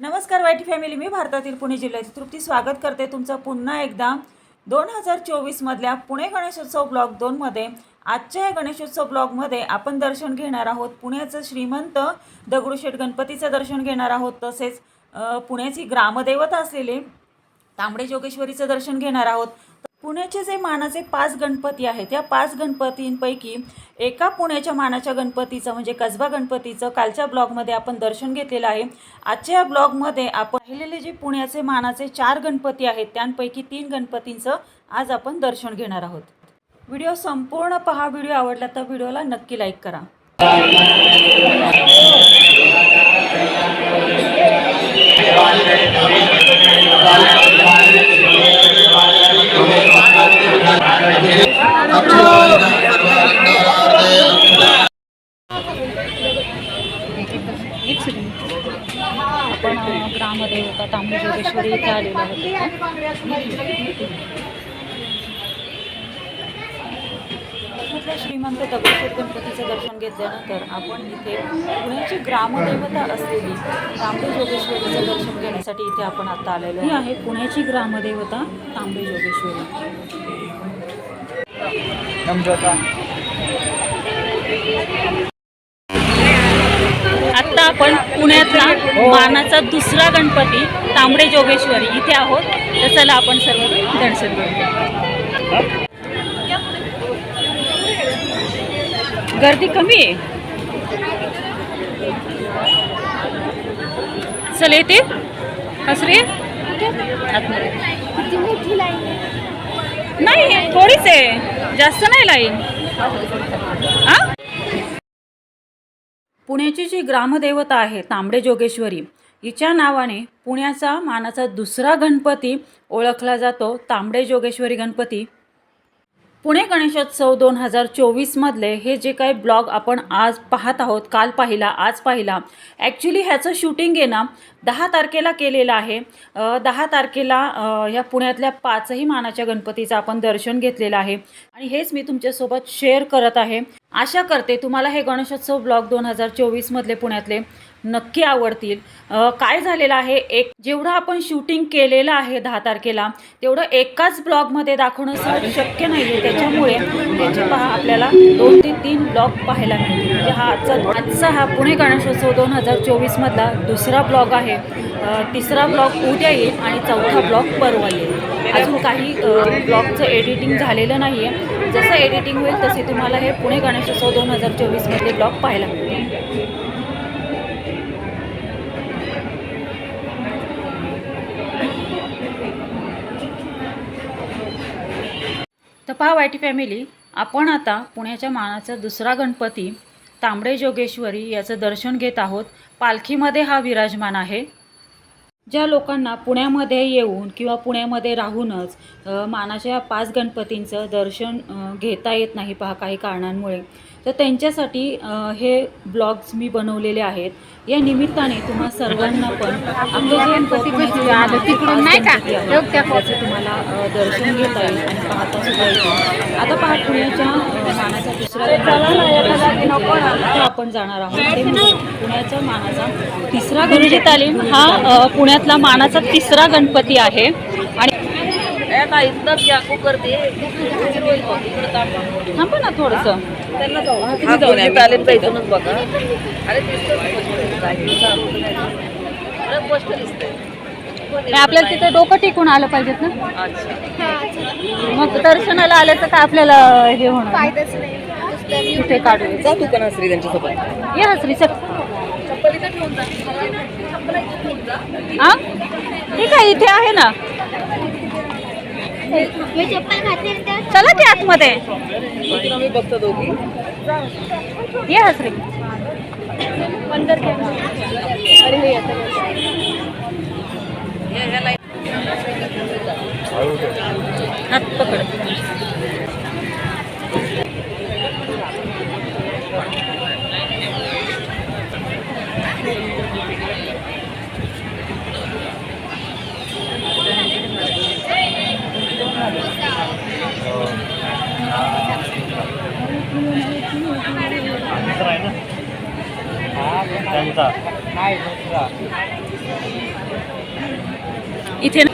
नमस्कार YT family. मी भारतातील पुणे जिल्ह्याची तृप्ती. स्वागत करते तुमचं पुन्हा एकदा. दोन हजार चोवीसमधल्या पुणे गणेशोत्सव ब्लॉग दोनमध्ये आजच्या या गणेशोत्सव ब्लॉगमध्ये आपण दर्शन घेणार आहोत पुण्याचं श्रीमंत दगडूशेठ गणपतीचं दर्शन घेणार आहोत. तसेच पुण्याची ग्रामदेवता असलेले तांबडे जोगेश्वरीचं दर्शन घेणार आहोत. पुण्याचे जे मानाचे पाच गणपती आहेत या पाच गणपतींपैकी एका पुण्याच्या मानाच्या गणपतीचं म्हणजे कसबा गणपतीचं कालच्या ब्लॉगमध्ये आपण दर्शन घेतलेलं आहे. आजच्या या ब्लॉगमध्ये आपण पाहिलेले जे पुण्याचे मानाचे चार गणपती आहेत त्यांपैकी तीन गणपतींचं आज आपण दर्शन घेणार आहोत. व्हिडिओ संपूर्ण पहा व्हिडिओ आवडला तर व्हिडिओला नक्की लाईक करा. आपण ग्रामदेवता तांबडी जोगेश्वरी इथे आलेलो श्रीमंत दगडूशेठ गणपतीचं दर्शन घेतल्यानंतर आपण इथे पुण्याची ग्रामदेवता असलेली तांबे जोगेश्वरीचं दर्शन घेण्यासाठी इथे आपण आता आलेलो ही आहे पुण्याची ग्रामदेवता तांबे जोगेश्वरी आत्ता आपण पुण्यातला मानाचा दुसरा गणपती तांबडे जोगेश्वरी इथे आहोत. तर चला आपण सर्व दर्शन घेऊया. गर्दी कमी आहे. चल येते. हसरे. नाही थोडीच आहे. जास्त नाही लाईन. हा पुण्याची जी ग्रामदेवता आहे तांबडे जोगेश्वरी हिच्या नावाने पुण्याचा मानाचा दुसरा गणपती ओळखला जातो तांबडे जोगेश्वरी गणपती. पुणे गणेशोत्सव दोन हजार चोवीसमधले हे जे काही ब्लॉग आपण आज पाहत आहोत काल पाहिला आज पाहिला ॲक्च्युली ह्याचं शूटिंग आहे ना दहा तारखेला केलेलं आहे. दहा तारखेला ह्या पुण्यातल्या पाचही मानाच्या गणपतीचं आपण दर्शन घेतलेलं आहे. आणि हेच मी तुमच्यासोबत शेअर करत आहे. आशा करते तुम्हाला हे गणेशोत्सव ब्लॉग दोन हजार चोवीसमधले पुण्यातले नक्की आवडतील. काय झालेलं आहे? एक जेवढं आपण शूटिंग केलेलं आहे दहा तारखेला तेवढं एकाच ब्लॉगमध्ये दाखवणं सहज शक्य नाही आहे त्याच्यामुळे त्याचे पहा आपल्याला दोन ते तीन ब्लॉग पाहायला मिळतील. म्हणजे हा आजचा आजचा हा पुणे गणेशोत्सव दोन हजार चोवीसमधला दुसरा ब्लॉग आहे. तिसरा ब्लॉग उद्या येईल आणि चौथा ब्लॉग परवा येईल. अजून काही ब्लॉगचं एडिटिंग झालेलं नाही आहे जसं एडिटिंग होईल तसे तुम्हाला हे पुणे गणेशोत्सव दोन हजार चोवीसमधले ब्लॉग पाहायला मिळतील. तर पहा वाईटी फॅमिली आपण आता पुण्याच्या मानाचा दुसरा गणपती तांबडे जोगेश्वरी याचं दर्शन घेत आहोत. पालखीमध्ये हा विराजमान आहे. ज्या लोकांना पुण्यामध्ये येऊन किंवा पुण्यामध्ये राहूनच मानाच्या पाच गणपतींचं दर्शन घेता येत नाही पहा काही कारणांमुळे. तर त्यांच्यासाठी हे ब्लॉग्स मी बनवलेले आहेत. या निमित्ताने तुम्हा सर्वांना पण? गणपती त्याचं तुम्हाला दर्शन घेता येईल आणि पाहता सुद्धा येईल. आता पहा पुण्याच्या मानाचा दुसरा गणपती आपण जाणार आहोत. ते म्हणजे पुण्याच्या मानाचा तिसरा गुरुजी तालीम हा पुण्यातला मानाचा तिसरा गणपती आहे. थांबा ना थोडंसं. इथूनच बघा. अरे हे आपल्याला तिथे डोकं टिकून आलं पाहिजेत ना? अच्छा. मग दर्शनाला आलं तर काय आपल्याला हे होणार कुठे काढू? जा तू त्यांच्यासोबत. या श्री चल. हा ठीक आहे इथे आहे ना? मी चप्पल घातली चला ते आतमध्ये. बघतो दोघी ये हसरे. हात अरे हे येतं या ह्या लाईन हात पकड त्यांचा इथे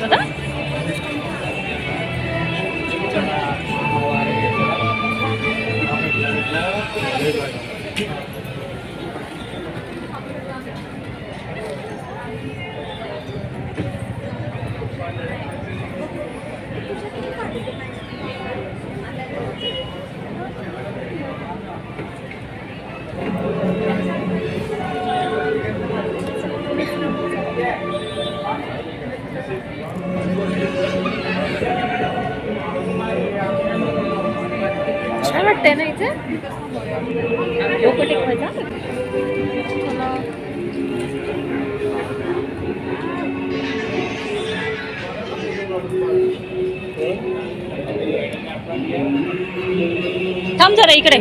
बघा वाटतंय ना इथे डोकं टेकवायचा थांब जरा इकडे.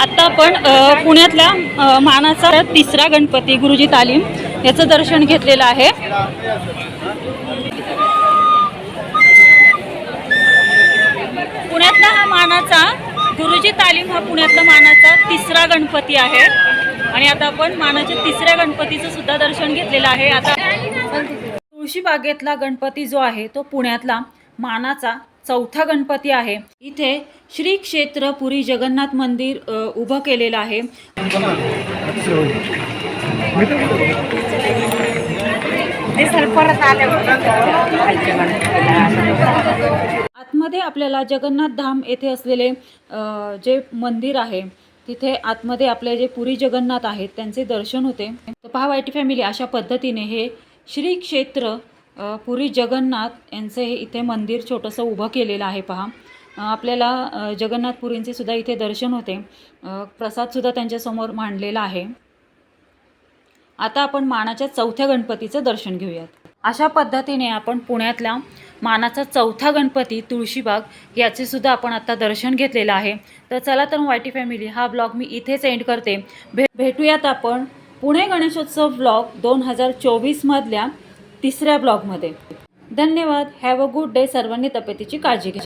आता आपण पुण्यातल्या मानाचा तिसरा गणपती गुरुजी तालीम याचं दर्शन घेतलेलं आहे. पुण्यातला हा मानाचा गुरुजी तालीम हा पुण्यातला मानाचा तिसरा गणपती आहे. आणि आता आपण मानाच्या तिसऱ्या गणपतीचं सुद्धा दर्शन घेतलेलं आहे. आता तुळशीबागेतला गणपती जो आहे तो पुण्यातला मानाचा चौथा गणपती आहे. इथे श्री क्षेत्र पुरी जगन्नाथ मंदिर उभं केलेलं आहे. आतमध्ये आपल्याला जगन्नाथ धाम येथे असलेले जे मंदिर आहे तिथे आतमध्ये आपले जे पुरी जगन्नाथ आहेत त्यांचे दर्शन होते. तर पहा वाईटी फॅमिली अशा पद्धतीने हे श्री क्षेत्र पुरी जगन्नाथ यांचे हे इथे मंदिर छोटंसं उभं केलेलं आहे पहा. आपल्याला जगन्नाथपुरींचे सुद्धा इथे दर्शन होते. प्रसादसुद्धा त्यांच्यासमोर मांडलेला आहे. आता आपण मानाच्या चौथ्या गणपतीचं दर्शन घेऊयात. अशा पद्धतीने आपण पुण्यातल्या मानाचा चौथा गणपती तुळशीबाग याचे सुद्धा आपण आता दर्शन घेतलेलं आहे. तर चला तर वायटी फॅमिली हा ब्लॉग मी इथेच एंड करते. भे भेटूयात आपण पुणे गणेशोत्सव ब्लॉग दोन हजार चोवीसमधल्या तिसऱ्या ब्लॉगमध्ये. धन्यवाद हॅव अ गुड डे सर्वांनी तब्येतीची काळजी घ्या.